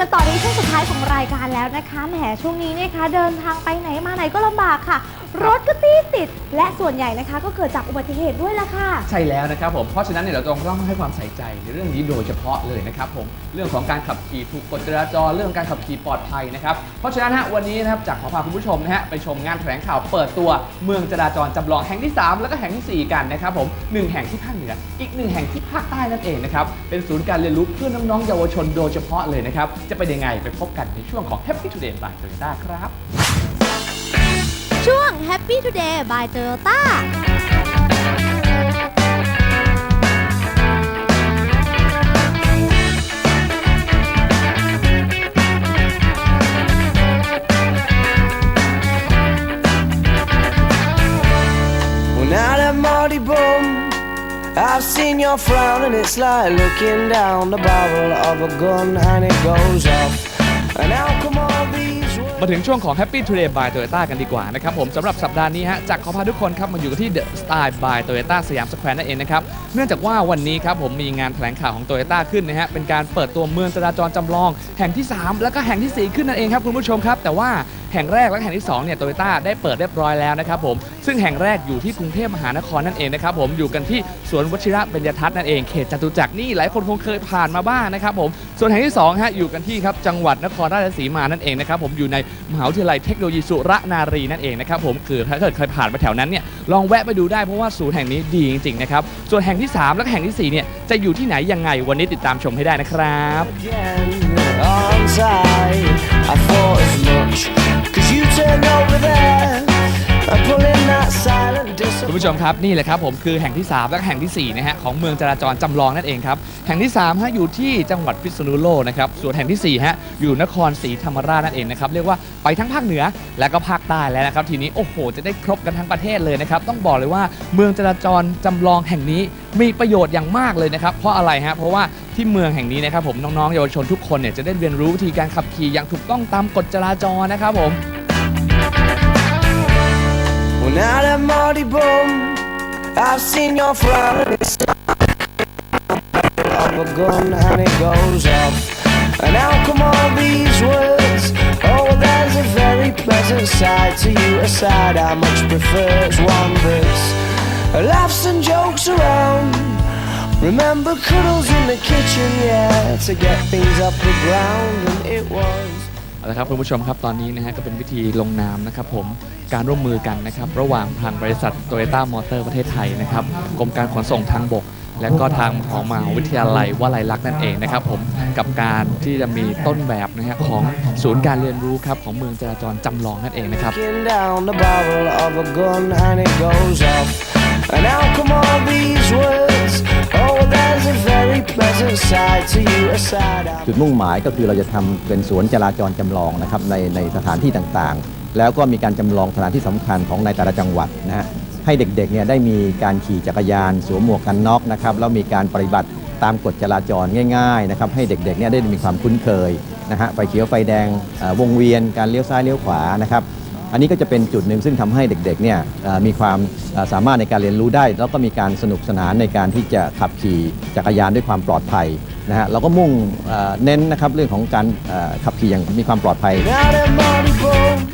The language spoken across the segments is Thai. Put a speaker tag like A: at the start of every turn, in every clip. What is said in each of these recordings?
A: กันต่อในช่วงสุดท้ายของรายการแล้วนะคะแหมช่วงนี้นะคะเดินทางไปไหนมาไหนก็ลำบากค่ะ รถก็ตีดติด และส่วนใหญ่นะคะ ก็เกิดจากอุบัติเหตุด้วยละค่ะ
B: ใช่แล้วนะครับผมเพราะฉะนั้นเนี่ยเราต้องต้องให้ความใส่ใจในเรื่องนี้โดยเฉพาะเลยนะครับผมเรื่องของการขับขี่ถูกกฎจราจรเรื่องการขับขี่ปลอดภัยนะครับเพราะฉะนั้นฮะวันนี้นะครับจากขอพาคุณผู้ชมนะฮะไปชมงานแถลงข่าวเปิดตัวเมืองจราจรจำลองแห่งที่ 3 แล้วก็แห่งทีสี่4 กันนะครับผมหนึ่งแห่งที่ภาคเหนืออีกหนึ่งแห่งที่ภาคใต้นั่นเองนะครับเป็นศูนย์การเรียนรู้เพื่อน้องๆเยาวชนโดยเฉพาะเลยนะครับจะเป็นยังไงไปพบกันในช่วงของ Happy Today by Toyota ครับ
A: ช่วง Happy Today by Toyota
C: When out at Marty Bum, I've seen your frown and it's like looking down the barrel of a gun and it goes off. And how
B: มาถึงช่วงของ Happy Today by Toyota กันดีกว่านะครับผมสำหรับสัปดาห์นี้ฮะจากขอพาทุกคนครับมาอยู่ที่ The Style by Toyota สยามสแควร์นั่นเองนะครับเนื่องจากว่าวันนี้ครับผมมีงานแถลงข่าวของ Toyota ขึ้นนะฮะเป็นการเปิดตัวเมืองจราจรจำลอง แห่งที่ 3 แล้วก็แห่งทีสี่4 ขึ้นนั่นเองครับคุณผู้ชมครับ แต่ว่า แห่งแรกและแห่งที่2เนี่ยโตโยต้าได้เปิดเรียบร้อยแล้วนะครับผมซึ่งแห่งแรกอยู่ที่กรุงเทพมหานครนั่นเองนะครับผมอยู่กันที่สวนวชิระเบญจทัศน์นั่นเองเขตจตุจักรนี่หลายคนคงเคยผ่านมาบ้างนะครับผมส่วนแห่งที่2ฮะอยู่กันที่ครับจังหวัดนครราชสีมานั่นเองนะครับผมอยู่ในมหาวิทยาลัยเทคโนโลยีสุรนารีนั่นเองนะครับผมคือถ้าเกิดใครผ่านมาแถวนั้นเนี่ยลองแวะไปดูได้เพราะว่าศูนย์แห่งนี้ดีจริงๆนะครับส่วนแห่งที่ 3 และแห่งทีสี่4เนี่ยจะอยู่ที่ไหนยังไงวันนี้ติดตามชมให้ได้นะครับ
C: Again
B: คุณผู้ชมครับนี่แหละครับผมคือแห่งที่ 3 และแห่งที่ 4 นะฮะของเมืองจราจรจำลองนั่นเองครับแห่งที่3ฮะอยู่ที่จังหวัดพิษณุโลกนะครับส่วนแห่งที่4ฮะอยู่นครศรีธรรมราชนั่นเองนะครับเรียกว่าไปทั้งภาคเหนือและก็ภาคใต้แล้วนะครับทีนี้โอ้โห จะได้ครบกันทั้งประเทศเลยนะครับต้องบอกเลยว่าเมืองจราจรจำลองแห่งนี้มีประโยชน์อย่างมากเลยนะครับเพราะอะไรฮะเพราะว่าที่เมืองแห่งนี้นะครับผมน้องๆเยาวชนทุกคนเนี่ยจะได้เรียนรู้วิธีการขับขี่อย่างถูกต้องตามกฎจราจรนะครับผม
C: Out at Marty Bum, I've seen your it's of a gun and it goes off. And how come all these words? Oh, there's a very pleasant side to you, a side I much prefer. It's one that's laughs and jokes around. Remember cuddles in the kitchen, yeah, to get things off the ground, and it was.
B: เอาละครับคุณผู้ชมครับตอนนี้นะฮะก็เป็นวิธีลงนามนะครับผมการร่วมมือกันนะครับระหว่างทางบริษัทโตโยต้ามอเตอร์ประเทศไทยนะครับกรมการขนส่งทางบก และก็ทางของมหาวิทยาลัยวลัยลักษณ์นั่นเองนะครับผมกับการที่จะมีต้นแบบนะฮะของศูนย์การเรียนรู้ครับของเมืองจราจรจำลองนั่นเองนะครับ
C: Looking down the barrel of a gun and it goes off. And how come all these words? Oh, there's a very
D: จุดมุ่งหมายก็คือเราจะทำเป็นสวนจราจรจำลองนะครับในในสถานที่ต่างๆ แล้วก็มีการจำลองสถานที่สำคัญของในแต่ละจังหวัดนะฮะให้เด็กๆเนี่ยได้มีการขี่จักรยาน สวมหมวกกันน็อกนะครับแล้วมีการปฏิบัติตามกฎจราจรง่ายๆนะครับให้เด็กๆเนี่ยได้มีความคุ้นเคยนะฮะไฟเขียวไฟแดงวงเวียนการเลี้ยวซ้ายเลี้ยวขวานะครับ อันนี้ก็จะเป็นจุดหนึ่งซึ่งทำให้เด็กๆเนี่ยมีความสามารถในการเรียนรู้ได้ แล้วก็มีการสนุกสนานในการที่จะขับขี่จักรยานด้วยความปลอดภัย นะฮะเราก็มุ่งเน้นนะครับเรื่องของการขับขี่อย่างมีความปลอดภัย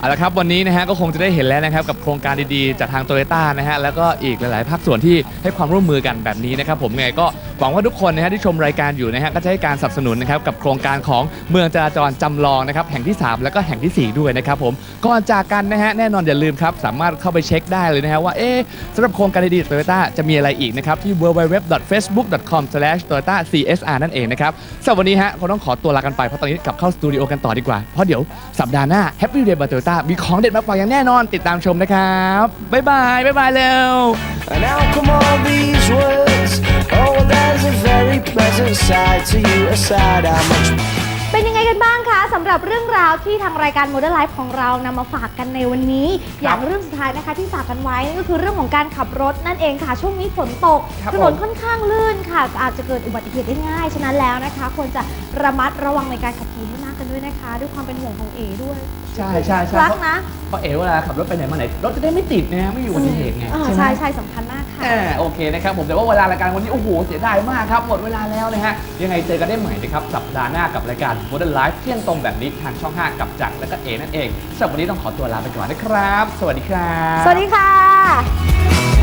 B: เอาละครับวันนี้นะฮะก็คงจะได้เห็นแล้วนะครับกับโครงการดีๆ จากทางโตโยต้านะฮะแล้วก็อีกหลายๆ ภาคส่วนที่ให้ความร่วมมือกันแบบนี้นะครับผมไงก็หวังว่าทุกคนนะฮะที่ชมรายการอยู่นะฮะก็จะให้การสนับสนุนนะครับกับโครงการของเมืองจราจรจำลองนะครับแห่งที่ 3 แล้วก็แห่งทีสี่ 4 ด้วยนะครับผมก่อนจากกันนะฮะแน่นอนอย่าลืมครับสามารถเข้าไปเช็คได้เลยนะฮะว่าเอ๊ะสำหรับโครงการดีๆโตโยต้าจะมีอะไรอีกนะครับที่ www.facebook.com/toyotacsr นั่นเองนะครับสำหรับวันนี้ฮะคงต้องขอตัวลากันไปเพราะตอนนี้กลับเข้าสตูดิโอกันต่อดีกว่า เพราะเดี๋ยวสัปดาห์หน้า Happy Day by Toyota มีของเด็ดมาฝากอย่างแน่นอนติดตามชมนะครับบ๊ายบายบ๊ายบายเร็ว
C: And how come all these words? Oh, there's a very pleasant side to you, a side I much
A: เป็นยังไงกันบ้างคะ สำหรับเรื่องราวที่ทางรายการ Model Life ของเรานำมาฝากกันในวันนี้ อย่างเรื่องสุดท้ายนะคะที่ฝากกันไว้นั่นก็คือเรื่องของการขับรถนั่นเองค่ะ ช่วงนี้ฝนตก
B: ครับ
A: ถนน
B: ผม
A: ค่อนข้างลื่นค่ะ อาจจะเกิดอุบัติเหตุได้ง่าย ฉะนั้นแล้วนะคะ ควรจะระมัดระวังในการขับขี่ให้มากกันกันด้วยนะคะ ด้วยความเป็นห่วงของเอด้วย
B: ใช่ใช่ใช่
A: รัก
B: เพราะ
A: นะ
B: เพราะเอ๋เวลาขับรถไปไหนมาไหนรถจะได้ไม่ติดนะฮะไม่มีอุบัติเหตุไง
A: อ่า
B: ใช่ไหม
A: ใช่ใช่สำคัญมากค่ะ
B: อ่า โอเคนะครับผมแต่ว่าเวลารายการวันนี้โอ้โหเสียดายมากครับหมดเวลาแล้วนะฮะยังไงเจอกันได้ใหม่นะครับสัปดาห์หน้ากับรายการ Modern Life เที่ยงตรงแบบนี้ทางช่อง 5 กับจักรและก็เอนั่นเองสำหรับวันนี้ต้องขอตัวลาไปก่อนนะครับ สวัสดีครับ
A: สวัสดีค่ะ